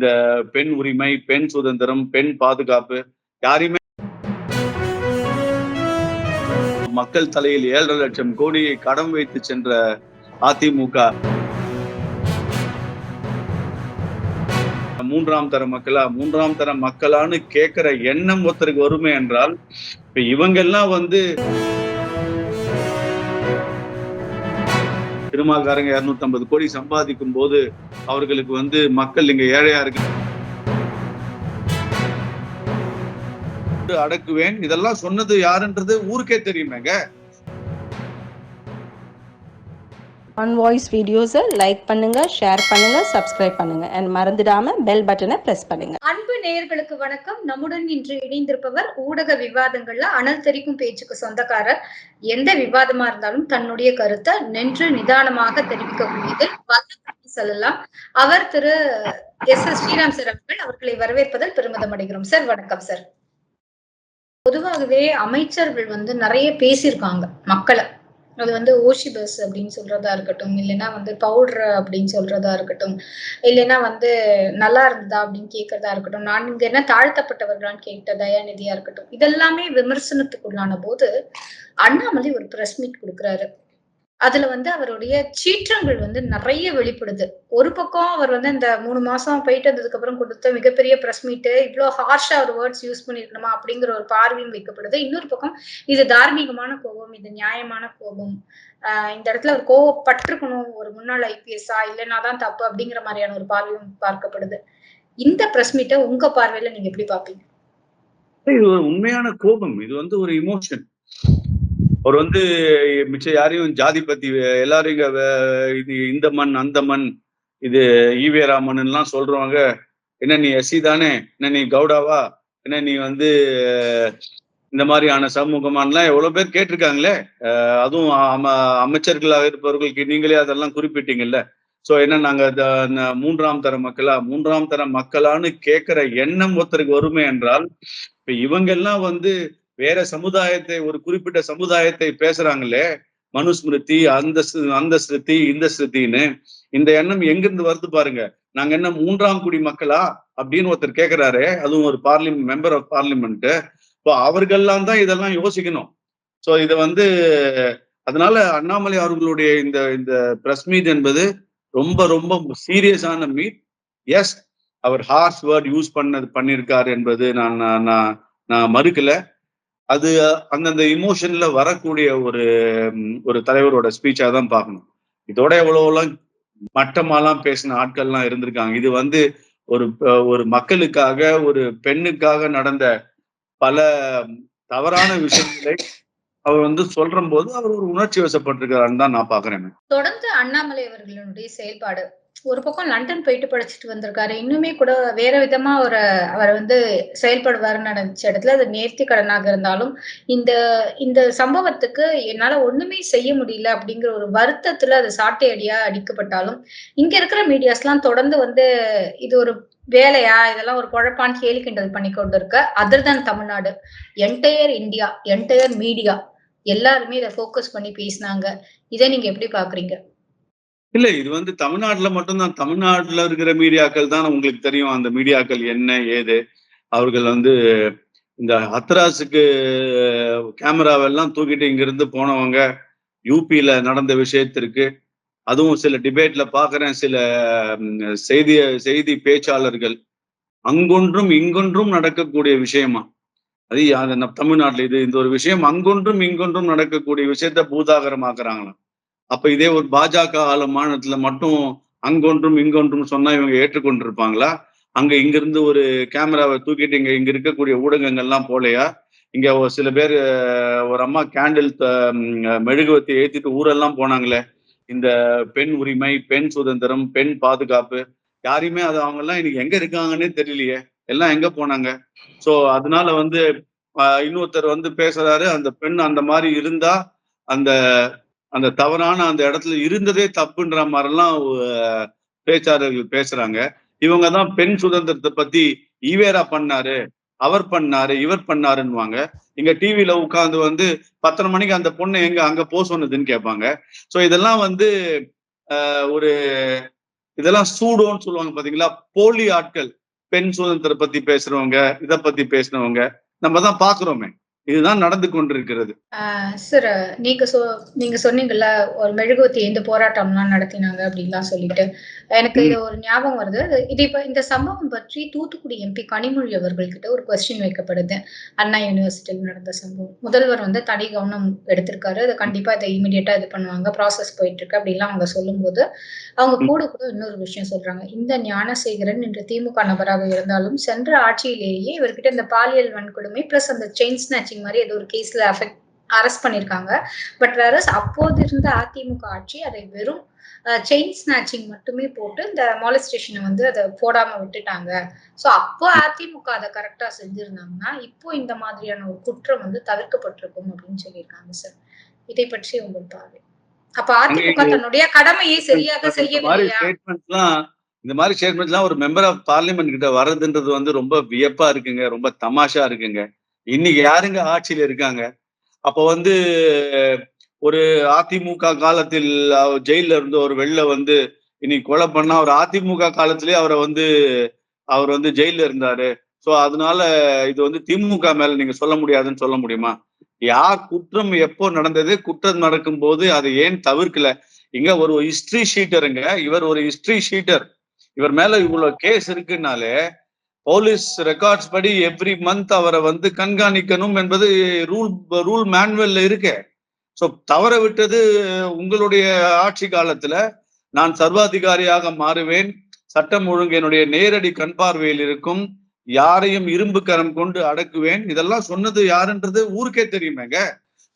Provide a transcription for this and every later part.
இந்த பெண் உரிமை பெண் சுதந்திரம் பெண் பாதுகாப்பு யாரையுமே மக்கள் தலையில் ஏழரை லட்சம் கோடியை கடன் வைத்து சென்ற அதிமுக. மூன்றாம் தர மக்களா மூன்றாம் தர மக்களான்னு கேட்கிற எண்ணம் ஒருத்தருக்கு வருமே என்றால் இப்ப இவங்கெல்லாம் வந்து திருமாக்காரங்க இருநூத்தி ஐம்பது கோடி சம்பாதிக்கும் போது அவர்களுக்கு வந்து மக்கள் இங்க ஏழையா இருக்கு. அடக்குவேன். இதெல்லாம் சொன்னது யாருன்றது ஊருக்கே தெரியுமேங்க. ஆன் வாய்ஸ் வீடியோஸை லைக் பண்ணுங்க ஷேர் பண்ணுங்க சப்ஸ்கிரைப் பண்ணுங்க. அண்ட் மறந்துடாம பெல் பட்டனை பிரஸ் பண்ணுங்க. அன்பு நேயர்களுக்கு வணக்கம். நம்முடன் இன்று இணைந்திருப்பவர் ஊடக விவாதங்கள்ல அனல் தெரிக்கும் பேச்சுக்கு சொந்தக்காரர். எந்த விவாதமா இருந்தாலும் தன்னுடைய கருத்தை நின்று நிதானமாக தெரிவிக்கக்கூடியதில் வல்லவராக சொல்லலாம். அவர் திரு எஸ். எஸ். ஸ்ரீராம் சார் அவர்கள் அவர்களை வரவேற்பதில் பெருமிதம் அடைகிறோம். சார் வணக்கம் சார். பொதுவாகவே அமைச்சர்கள் வந்து நிறைய பேசியிருக்காங்க. மக்களை. அது வந்து ஓஷி பஸ் அப்படின்னு சொல்றதா இருக்கட்டும் இல்லைன்னா வந்து பவுடர் அப்படின்னு சொல்றதா இருக்கட்டும் இல்லைன்னா வந்து நல்லா இருந்ததா அப்படின்னு கேட்கறதா இருக்கட்டும் நான் இங்க என்ன தாழ்த்தப்பட்டவர்களான்னு கேட்ட தயாநிதியா இருக்கட்டும் இதெல்லாமே விமர்சனத்துக்குள்ளான போது அண்ணாமலை ஒரு பிரஸ் மீட் கொடுக்குறாரு. அதுல வந்து அவருடைய சீற்றங்கள் வந்து நிறைய வெளிப்படுது. ஒரு பக்கம் அவர் வந்து இந்த மூணு மாசம் போயிட்டு வந்ததுக்கு அப்புறம் கொடுத்த மிகப்பெரிய பிரஸ் மீட்டு இவ்வளவு ஹார்ஷா ஒரு வேர்ட்ஸ் யூஸ் பண்ணிருக்கணுமா அப்படிங்கிற ஒரு பார்வையும் வைக்கப்படுது. இன்னொரு பக்கம் இது தார்மீகமான கோபம் இது நியாயமான கோபம். ஆஹ் இந்த இடத்துல ஒரு கோவப்பட்டிருக்கணும் ஒரு முன்னாள் ஐபிஎஸ்ஆ இல்லைன்னா தான் தப்பு அப்படிங்கிற மாதிரியான ஒரு பார்வையும் பார்க்கப்படுது. இந்த பிரஸ் மீட்டை உங்க பார்வையில நீங்க எப்படி பாப்பீங்க இது ஒரு உண்மையான கோபம். இது வந்து ஒரு இமோஷன் அவர் வந்து மிச்சம் யாரையும் ஜாதி பத்தி எல்லாரும் இங்க இது இந்த மண் அந்த மண் இது ஈவே ராமன்லாம் சொல்றவங்க என்ன நீ எஸ்சி தானே என்ன நீ கவுடாவா என்ன நீ வந்து இந்த மாதிரியான சமூகமானலாம் எவ்வளவு பேர் கேட்டிருக்காங்களே அதுவும் அம அமைச்சர்களாக இருப்பவர்களுக்கு நீங்களே அதெல்லாம் குறிப்பிட்டீங்கல்ல. ஸோ என்ன நாங்க த- மூன்றாம் தர மக்களா மூன்றாம் தர மக்களான்னு கேட்கிற எண்ணம் ஒருத்தருக்கு வருமே என்றால் இப்ப இவங்கெல்லாம் வந்து வேற சமுதாயத்தை ஒரு குறிப்பிட்ட சமுதாயத்தை பேசுறாங்களே மனுஸ்மிருதி அந்த அந்த ஸ்ருதி இந்த ஸ்ருதின்னு இந்த எண்ணம் எங்கிருந்து வருது பாருங்க. நாங்க என்ன மூன்றாம் குடி மக்களா? அப்படின்னு ஒருத்தர் கேட்கிறாரு அதுவும் ஒரு பார்லிமெண்ட் மெம்பர் ஆஃப் பார்லிமெண்ட் இப்போ அவர்கள்லாம் தான் இதெல்லாம் யோசிக்கணும். சோ இதை வந்து அதனால அண்ணாமலை அவர்களுடைய இந்த இந்த பிரஸ் மீட் என்பது ரொம்ப ரொம்ப சீரியஸான மீட் எஸ் அவர் ஹார்ஸ் வேர்ட் யூஸ் பண்ணது பண்ணியிருக்காரு என்பது நான் நான் நான் நான் மறுக்கல. அது அந்தந்த இமோஷன்ல வரக்கூடிய ஒரு ஒரு தலைவரோட ஸ்பீச்சா தான் பார்க்கணும். இதோட எவ்வளவுலாம் மட்டமாலாம் பேசின ஆட்கள்லாம் இருந்திருக்காங்க. இது வந்து ஒரு ஒரு மக்களுக்காக ஒரு பெண்ணுக்காக நடந்த பல தவறான விஷயங்களை அவர் வந்து சொல்ற போது அவர் ஒரு உணர்ச்சி வசப்பட்டிருக்காருன்னு தான் நான் பாக்குறேன் தொடர்ந்து அண்ணாமலை அவர்களுடைய செயல்பாடு ஒரு பக்கம் லண்டன் போயிட்டு படிச்சுட்டு வந்திருக்காரு. இன்னுமே கூட வேற விதமா ஒரு அவர் வந்து செயல்படுவாருன்னு நினைச்ச இடத்துல அது நேர்த்தி கடனாக இருந்தாலும் இந்த இந்த சம்பவத்துக்கு என்னால ஒண்ணுமே செய்ய முடியல அப்படிங்கிற ஒரு வருத்தத்துல அது சாட்டை அடியா அடிக்கப்பட்டாலும் இங்க இருக்கிற மீடியாஸ்லாம் தொடர்ந்து வந்து இது ஒரு வேலையா? இதெல்லாம் ஒரு குழப்பான்னு கேலி கிண்டல் பண்ணி கொண்டு இருக்க other than Tamil Nadu. Entire India entire media எல்லாருமே இதை ஃபோக்கஸ் பண்ணி பேசினாங்க. இதை நீங்க எப்படி பாக்குறீங்க? இல்ல இது வந்து தமிழ்நாட்டுல மட்டும்தான். தமிழ்நாட்டுல இருக்கிற மீடியாக்கள் தான் உங்களுக்கு தெரியும். அந்த மீடியாக்கள் என்ன ஏது? அவர்கள் வந்து இந்த ஹத்ராஸுக்கு கேமராவெல்லாம் தூக்கிட்டு இங்கிருந்து போனவங்க யூபியில நடந்த விஷயத்திற்கு அதுவும் சில டிபேட்ல பாக்குறேன் சில செய்தி செய்தி பேச்சாளர்கள் அங்கொன்றும் இங்கொன்றும் நடக்கக்கூடிய விஷயமா? அது தமிழ்நாட்டில் தமிழ்நாட்டுல இது இந்த ஒரு விஷயம் அங்கொன்றும் இங்கொன்றும் நடக்கக்கூடிய விஷயத்த பூதாகரமாக்குறாங்களாம். அப்ப இதே ஒரு பாஜக ஆள மாநிலத்துல மட்டும் அங்கொன்றும் இங்கொன்றும் சொன்னா இவங்க ஏற்றுக்கொண்டிருப்பாங்களா? அங்க இங்க இருந்து ஒரு கேமராவை தூக்கிட்டு இங்க இங்க இருக்கக்கூடிய ஊடகங்கள்லாம் போலையா? இங்க ஒரு சில பேர் ஒரு அம்மா கேண்டில் மெழுகுவத்தி ஏத்திட்டு ஊரெல்லாம் போனாங்களே. இந்த பெண் உரிமை பெண் சுதந்திரம் பெண் பாதுகாப்பு யாரையுமே அது அவங்க எல்லாம் இன்னைக்கு எங்க இருக்காங்கன்னே தெரியலையே. எல்லாம் எங்க போனாங்க? சோ அதனால வந்து இன்னொருத்தர் வந்து பேசுறாரு அந்த பெண் அந்த மாதிரி இருந்தா அந்த அந்த தவறான அந்த இடத்துல இருந்ததே தப்புன்ற மாதிரிலாம் பேச்சாளர்கள் பேசுறாங்க. இவங்க தான் பெண் சுதந்திரத்தை பத்தி ஈவேரா பண்ணாரு அவர் பண்ணாரு இவர் பண்ணாருன்னுவாங்க. இங்க டிவியில உட்காந்து வந்து பத்தரை மணிக்கு அந்த பொண்ணு எங்க அங்க போ சொன்னதுன்னு கேட்பாங்க. ஸோ இதெல்லாம் வந்து ஒரு இதெல்லாம் சூடோன்னு சொல்லுவாங்க பாத்தீங்களா? போலி ஆட்கள் பெண் சுதந்திரத்தை பத்தி பேசுறவங்க இதை பத்தி பேசுனவங்க நம்ம தான் பாக்குறோமே. இதுதான் நடந்து கொண்டிருக்கிறது. சார் நீங்க சொ நீங்க சொன்னீங்கல்ல ஒரு மெழுகுவத்தி எந்த போராட்டம்லாம் நடத்தினாங்க அப்படின்லாம் சொல்லிட்டு. எனக்கு இது ஒரு ஞாபகம் வருது. இது இப்ப இந்த சம்பவம் பற்றி தூத்துக்குடி எம்பி கனிமொழி அவர்கள்கிட்ட ஒரு கொஸ்டின் வைக்கப்படுது. அண்ணா யூனிவர்சிட்டியில் நடந்த சம்பவம். முதல்வர் வந்து தனி கவனம் எடுத்திருக்காரு. அது கண்டிப்பா இதை இமீடியட்டா இது பண்ணுவாங்க. ப்ராசஸ் போயிட்டு இருக்கு அப்படிலாம் அவங்க சொல்லும்போது அவங்க கூட கூட இன்னொரு விஷயம் சொல்றாங்க. இந்த ஞானசேகரன் இன்று திமுக நபராக இருந்தாலும் சென்ற ஆட்சியிலேயே இவர்கிட்ட இந்த பாலியல் வன்கொடுமை பிளஸ் அந்த செயின் ஸ்நாச்சிங் மாதிரி ஏதோ ஒரு கேஸ்ல அஃபெக்ட் அரெஸ்ட் பண்ணிருக்காங்க. பட் வேற அப்போது இருந்த அதிமுக ஆட்சி அதை வெறும் செயின் ஸ்நாச்சிங் மட்டுமே போட்டு இந்த மாலஸ்டேஷனை வந்து அதை போடாம விட்டுட்டாங்க. ஸோ அப்போ அதிமுக அதை கரெக்டா செஞ்சிருந்தாங்கன்னா இப்போ இந்த மாதிரியான ஒரு குற்றம் வந்து தவிர்க்கப்பட்டிருக்கும் அப்படின்னு சொல்லியிருக்காங்க சார் இதை பற்றி உங்கள் பார்வை. அப்ப அதிமுக தன்னுடைய கடமையை சரியாக ஸ்டேட்மெண்ட்ஸ்லாம் இந்த மாதிரி ஸ்டேட்மெண்ட்ஸ்லாம் ஒரு மெம்பர் ஆஃப் பார்லிமெண்ட் கிட்ட வர்றதுன்றது வந்து ரொம்ப வியப்பா இருக்குங்க ரொம்ப தமாஷா இருக்குங்க. இன்னைக்கு யாருங்க ஆட்சியில இருக்காங்க? அப்ப வந்து ஒரு அதிமுக காலத்தில் அவர் ஜெயில இருந்து ஒரு வெளில வந்து இன்னைக்கு கொலை பண்ணா அவர் அதிமுக காலத்திலே அவரை வந்து அவர் வந்து ஜெயில இருந்தாரு. சோ அதனால இது வந்து திமுக மேல நீங்க சொல்ல முடியாதுன்னு சொல்ல முடியுமா? யார் குற்றம் எப்போ நடந்தது குற்றம் நடக்கும் போது அதை ஏன் தவிர்க்கல? இங்க ஒரு ஹிஸ்டரி ஷீட்டருங்க இவர் ஒரு ஹிஸ்டரி ஷீட்டர் இவர் மேல இவ்வளவு கேஸ் இருக்குன்னாலே போலீஸ் ரெக்கார்ட்ஸ் படி எவ்ரி மந்த் அவரை வந்து கண்காணிக்கணும் என்பது ரூல் ரூல் மேனுவல்ல இருக்கு. ஸோ தவற விட்டது உங்களுடைய ஆட்சி காலத்துல. நான் சர்வாதிகாரியாக மாறுவேன். சட்டம் ஒழுங்கு என்னுடைய நேரடி கண் பார்வையில் இருக்கும். யாரையும் இரும்பு கரம் கொண்டு அடக்குவேன். இதெல்லாம் சொன்னது யாருன்றது ஊருக்கே தெரியுமேங்க.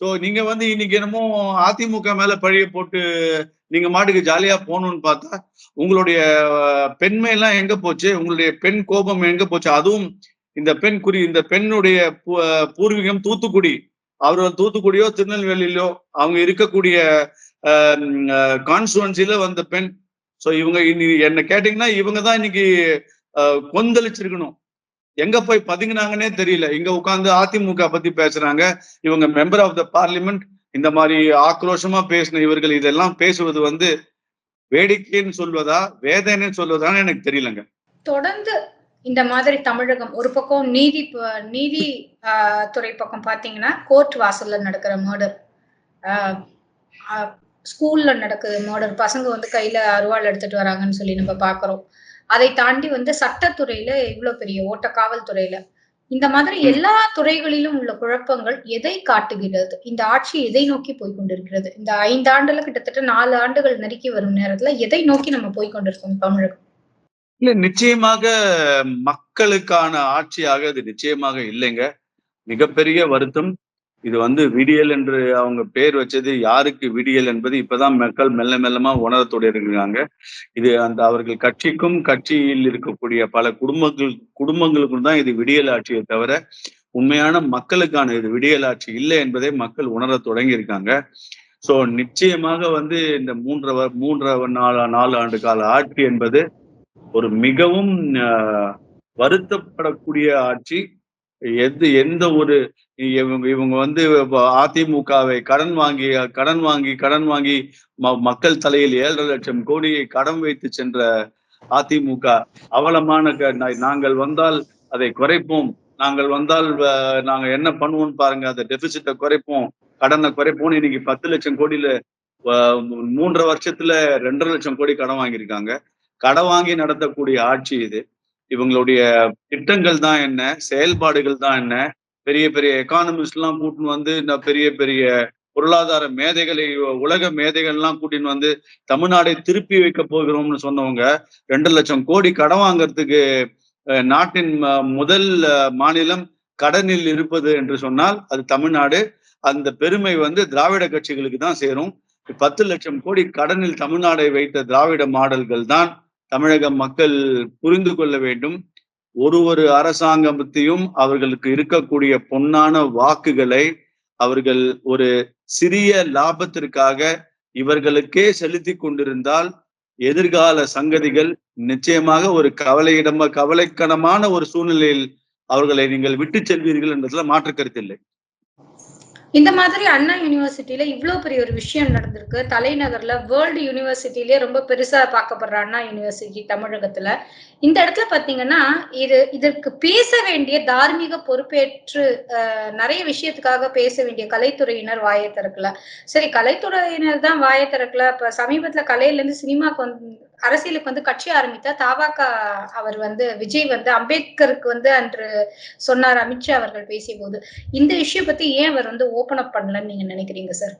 ஸோ நீங்க வந்து இன்னைக்கு என்னமோ அதிமுக மேல பழிய போட்டு நீங்க மாட்டுக்கு ஜாலியா போகணும்னு பார்த்தா உங்களுடைய பெண்மை எல்லாம் எங்க போச்சு? உங்களுடைய பெண் கோபம் எங்க போச்சு? அதுவும் இந்த பெண் குறி இந்த பெண்ணுடைய பூர்வீகம் தூத்துக்குடி. அவர் தூத்துக்குடியோ திருநெல்வேலியிலோ அவங்க இருக்கக்கூடிய கான்ஸ்டுவன்சில வந்த பெண். ஸோ இவங்க என்ன கேட்டீங்கன்னா இவங்க தான் இன்னைக்கு கொந்தளிச்சிருக்கணும். எங்க போய் பதுங்கினாங்கன்னே தெரியல. இங்க உட்காந்து அதிமுக பத்தி பேசுறாங்க. இவங்க மெம்பர் ஆஃப் த பார்லிமெண்ட் இந்த மாதிரி ஆக்ரோஷமா பேசின இவர்கள் இதெல்லாம் பேசுவது வந்து வேடிக்கைன்னு சொல்வதா வேதனைன்னு சொல்வதான்னு எனக்கு தெரியலங்க. தொடர்ந்து இந்த மாதிரி தமிழகம் ஒரு பக்கம் நீதி நீதி துறை பக்கம் பாத்தீங்கன்னா கோர்ட் வாசல்ல நடக்கிற மர்டர் ஸ்கூல்ல நடக்குது மர்டர் பசங்க வந்து கையில அருவாள் எடுத்துட்டு வராங்கன்னு சொல்லி நம்ம பாக்குறோம். அதை தாண்டி வந்து சட்டத்துறையில இவ்வளவு பெரிய ஓட்ட காவல்துறையில இந்த மாதிரி எல்லா துறைகளிலும் உள்ள குழப்பங்கள் எதை காட்டுகிறது? இந்த ஆட்சி எதை நோக்கி போய் கொண்டிருக்கிறது? இந்த ஐந்து ஆண்டுல கிட்டத்தட்ட நாலு ஆண்டுகள் நெருக்கி வரும் நேரத்துல எதை நோக்கி நம்ம போய் கொண்டிருக்கோம் தமிழகம்? இல்ல நிச்சயமாக மக்களுக்கான ஆட்சியாக இது நிச்சயமாக இல்லைங்க. மிகப்பெரிய வருத்தம். இது வந்து விடியல் என்று அவங்க பேர் வச்சது யாருக்கு விடியல் என்பது இப்பதான் மக்கள் மெல்ல மெல்லமா உணரத்தோடு இருக்கிறாங்க. இது அந்த அவர்கள் கட்சிக்கும் கட்சியில் இருக்கக்கூடிய பல குடும்பங்கள் குடும்பங்களுக்கும் தான் இது விடியல் ஆட்சியை தவிர உண்மையான மக்களுக்கான இது விடியல் ஆட்சி இல்லை என்பதை மக்கள் உணர தொடங்கி இருக்காங்க சோ நிச்சயமாக வந்து இந்த மூன்றரை மூன்றரை நாலு நாலு ஆண்டு கால ஆட்சி என்பது ஒரு மிகவும் வருத்தப்படக்கூடிய ஆட்சி. எது எந்த ஒரு இவங்க இவங்க வந்து அதிமுகவை கடன் வாங்கி கடன் வாங்கி கடன் வாங்கி மக்கள் தலையில் ஏழரை லட்சம் கோடியை கடன் வைத்து சென்ற அதிமுக அவலமான நாங்கள் வந்தால் அதை குறைப்போம். நாங்கள் வந்தால் நாங்க என்ன பண்ணுவோம்னு பாருங்க அந்த டெபிசிட்டை குறைப்போம். கடனை குறைப்போம் இன்னைக்கு பத்து லட்சம் கோடியில மூன்றரை வருஷத்துல ரெண்டரை லட்சம் கோடி கடன் வாங்கியிருக்காங்க. கடன் வாங்கி நடத்தக்கூடிய ஆட்சி இது. இவங்களுடைய திட்டங்கள் தான் என்ன செயல்பாடுகள் தான் என்ன பெரிய பெரிய எக்கானமிஸ்ட் எல்லாம் கூட்டின்னு வந்து இந்த பெரிய பெரிய பொருளாதார மேதைகளை உலக மேதைகள் எல்லாம் கூட்டின்னு வந்து தமிழ்நாடை திருப்பி வைக்க போகிறோம்னு சொன்னவங்க ரெண்டு லட்சம் கோடி கடன் வாங்கறதுக்கு நாட்டின் முதல் மாநிலம் கடனில் இருப்பது என்று சொன்னால் அது தமிழ்நாடு. அந்த பெருமை வந்து திராவிட கட்சிகளுக்கு தான் சேரும். பத்து லட்சம் கோடி கடனில் தமிழ்நாடை வைத்த திராவிட மாடல்கள் தான் தமிழக மக்கள் புரிந்து கொள்ள வேண்டும். ஒரு ஒரு அரசாங்கத்தையும் அவர்களுக்கு இருக்கக்கூடிய பொன்னான வாக்குகளை அவர்கள் ஒரு சிறிய லாபத்திற்காக இவர்களுக்கே செலுத்தி கொண்டிருந்தால் எதிர்கால சங்கதிகள் நிச்சயமாக ஒரு கவலையிடம கவலைக்கணமான ஒரு சூழ்நிலையில் அவர்களை நீங்கள் விட்டு செல்வீர்கள் என்பதுல மாற்று கருத்தில்லை இந்த மாதிரி அண்ணா யூனிவர்சிட்டியில இவ்வளவு பெரிய ஒரு விஷயம் நடந்திருக்கு. தலைநகர்ல வேர்ல்டு யூனிவர்சிட்டிலேயே ரொம்ப பெருசா பார்க்கப்படுற அண்ணா யூனிவர்சிட்டி தமிழகத்துல. இந்த இடத்துல பாத்தீங்கன்னா இது இதற்கு பேச வேண்டிய தார்மீக பொறுப்பேற்று நிறைய விஷயத்துக்காக பேச வேண்டிய கலைத்துறையினர் வாயை திறக்கல. சரி கலைத்துறையினர் தான் வாயை திறக்கல. இப்ப சமீபத்துல கலையில இருந்து சினிமாக்கு வந்து அரசியலுக்கு வந்து கட்சி ஆரம்பித்தா தாவாக அவர் வந்து விஜய் வந்து அம்பேத்கருக்கு வந்து அன்று சொன்னார் அமித்ஷா அவர்கள் பேசிய போது இந்த விஷயம் பத்தி ஏன் அவர் வந்து ஓபன் அப் பண்ணலன்னு நீங்க நினைக்கிறீங்க சார்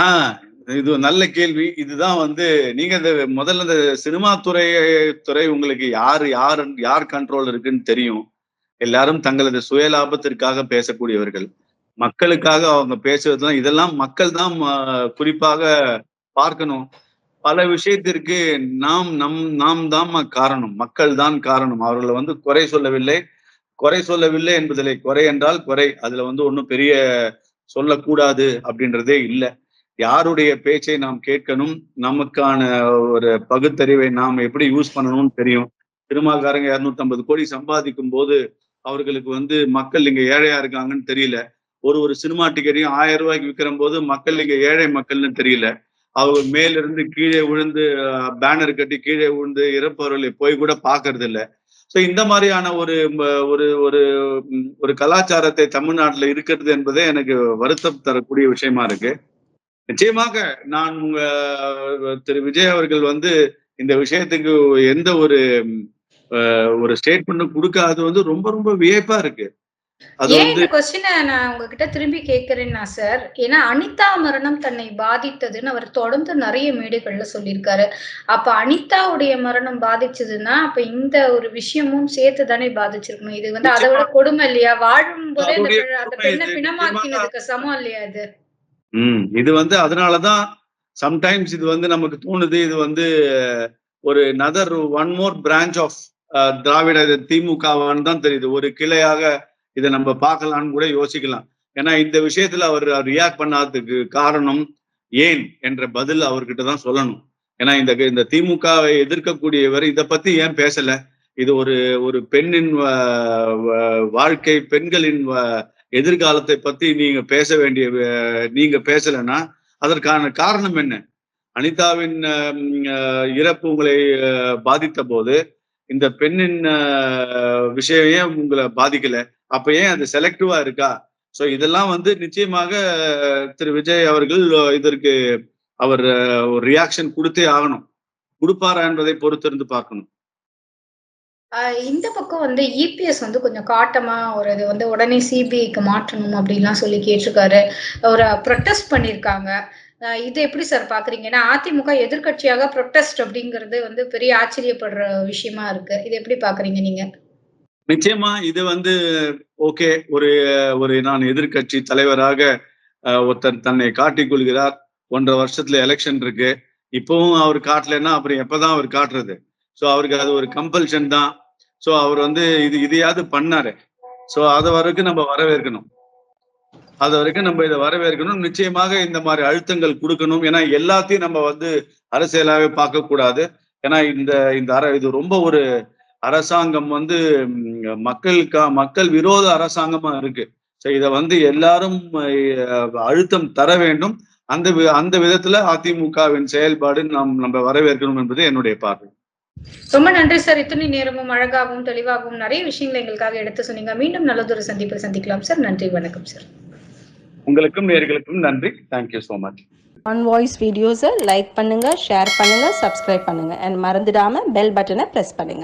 ஆஹ் இது நல்ல கேள்வி. இதுதான் வந்து நீங்க இந்த முதல்ல இந்த சினிமா துறை துறை உங்களுக்கு யார் யார் யார் கண்ட்ரோல் இருக்குன்னு தெரியும். எல்லாரும் தங்களது சுய லாபத்திற்காக பேசக்கூடியவர்கள். மக்களுக்காக அவங்க பேசுறதுலாம் இதெல்லாம் மக்கள் தான் குறிப்பாக பார்க்கணும். பல விஷயத்திற்கு நாம் நம் நாம் தான் காரணம். மக்கள் தான் காரணம். அவர்களை வந்து குறை சொல்லவில்லை. குறை சொல்லவில்லை என்பதில்லை குறை என்றால் குறை. அதுல வந்து ஒன்றும் பெரிய சொல்லக்கூடாது அப்படின்றதே இல்லை. யாருடைய பேச்சை நாம் கேட்கணும்? நமக்கான ஒரு பகுத்தறிவை நாம் எப்படி யூஸ் பண்ணணும்னு தெரியும். திருமாக்காரங்க இரநூத்தம்பது கோடி சம்பாதிக்கும் போது அவர்களுக்கு வந்து மக்கள் இங்க ஏழையா இருக்காங்கன்னு தெரியல. ஒரு ஒரு சினிமா டிக்கெட்டையும் ஆயிரம் ரூபாய்க்கு விற்கிற போது மக்கள் இங்க ஏழை மக்கள்னு தெரியல. அவங்க மேலிருந்து கீழே விழுந்து பேனர் கட்டி கீழே விழுந்து இறப்பவர்களை போய் கூட பாக்குறது இல்லை ஸோ இந்த மாதிரியான ஒரு ஒரு ஒரு ஒரு கலாச்சாரத்தை தமிழ்நாட்டில் இருக்கிறது என்பதே எனக்கு வருத்தம் தரக்கூடிய விஷயமா இருக்கு. நிச்சயமாக நான் உங்க திரு விஜய் அவர்கள் வந்து இந்த விஷயத்துக்கு எந்த ஒரு ஒரு ஸ்டேட்மெண்ட்டும் கொடுக்காது வந்து ரொம்ப ரொம்ப வியப்பா இருக்கு. ஏன் வந்து இந்த கொஸ்டினை நான் உங்ககிட்ட திரும்பி கேட்கிறேன்னா சார் ஏன்னா அனிதா மரணம் தன்னை பாதித்ததுன்னு அவர் தொடர்ந்து நிறைய மேடைகள்ல சொல்லியிருக்காரு. அப்ப அனிதாவுடைய மரணம் பாதிச்சதுன்னா அப்ப இந்த ஒரு விஷயமும் சேர்த்து தானே பாதிச்சிருக்கணும் இது வந்து அதை விட கொடுமை இல்லையா? வாழும் போதே அந்த பெண்ணை. பிணமாக்கினதுக்கு சமம் இல்லையா இது? ம். இது வந்து அதனாலதான் சம்டைம்ஸ் இது வந்து நமக்கு தோணுது இது வந்து ஒரு another one more branch of Dravida திமுகவான்னு தான் தெரியுது. ஒரு கிளையாக இதை நம்ம பார்க்கலாம்னு கூட யோசிக்கலாம். ஏன்னா இந்த விஷயத்துல அவர் ரியாக்ட் பண்ணாததுக்கு காரணம் ஏன் என்ற பதில் அவர்கிட்ட தான் சொல்லணும். ஏன்னா இந்த இந்த திமுகவை எதிர்க்கக்கூடியவர் இதை பத்தி ஏன் பேசல? இது ஒரு ஒரு பெண்ணின் வாழ்க்கை பெண்களின் வ- எதிர்காலத்தை பத்தி நீங்க பேச வேண்டிய நீங்க பேசலைன்னா அதற்கான காரணம் என்ன? அனிதாவின் இறப்பு உங்களை பாதித்த போது இந்த பெண்ணின் விஷயம் ஏன் உங்களை பாதிக்கல? அப்ப ஏன் அது செலக்டிவா இருக்கா? சோ இதெல்லாம் வந்து நிச்சயமாக திரு விஜய் அவர்கள் இதற்கு அவர் ஒரு ரியாக்ஷன் கொடுத்தே ஆகணும். கொடுப்பாரா என்பதை பொறுத்திருந்து பார்க்கணும். இந்த பக்கம் வந்து இபிஎஸ் வந்து கொஞ்சம் காட்டமா ஒரு இது வந்து உடனே சிபிஐக்கு மாற்றணும் அப்படின்லாம் சொல்லி கேட்டிருக்காரு. ஒரு ப்ரொட்டஸ்ட் பண்ணியிருக்காங்க. இது எப்படி சார் பாக்குறீங்க? ஏன்னா அதிமுக எதிர்க்கட்சியாக ப்ரொட்டஸ்ட் அப்படிங்கிறது வந்து பெரிய ஆச்சரியப்படுற விஷயமா இருக்கு. இது எப்படி பாக்குறீங்க நீங்க? நிச்சயமா இது வந்து ஓகே ஒரு ஒரு நான் எதிர்க்கட்சி தலைவராக ஒருத்தர் தன்னை காட்டிக் கொள்கிறார். ஒன்றரை வருஷத்துல எலெக்ஷன் இருக்கு. இப்பவும் அவர் காட்டலன்னா அப்புறம் எப்பதான் அவர் காட்டுறது? ஸோ அவருக்கு அது ஒரு கம்பல்ஷன் தான். ஸோ அவர் வந்து இது இதையாவது பண்ணாரு. ஸோ அது வரைக்கும் நம்ம வரவேற்கணும். அது வரைக்கும் நம்ம இதை வரவேற்கணும். நிச்சயமாக இந்த மாதிரி அழுத்தங்கள் கொடுக்கணும். ஏன்னா எல்லாத்தையும் நம்ம வந்து அரசியலாவே பார்க்கக்கூடாது. ஏன்னா இந்த இந்த அர இது ரொம்ப ஒரு அரசாங்கம் வந்து மக்களுக்கா மக்கள் விரோத அரசாங்கமா இருக்கு. ஸோ இதை வந்து எல்லாரும் அழுத்தம் தர வேண்டும். அந்த வி- அந்த விதத்துல அதிமுகவின் செயல்பாடு நாம் நம்ம வரவேற்கணும் என்பது என்னுடைய பார்வை. ரொம்ப நன்றி சார். இத்தனை நேரமும் அழகாகவும் தெளிவாகவும் நிறைய விஷயங்களை எங்களுக்காக எடுத்து சொன்னீங்க. மீண்டும் நல்லதொரு சந்திப்பில் சந்திக்கலாம் சார். நன்றி வணக்கம் சார். உங்களுக்கும் நேர்களுக்கும் நன்றி. Thank you so much one voice வீடியோஸை லைக் பண்ணுங்க ஷேர் பண்ணுங்க சப்ஸ்கிரைப் பண்ணுங்க. அண்ட் மறந்துடாம பெல் பட்டனை ப்ரெஸ் பண்ணுங்க.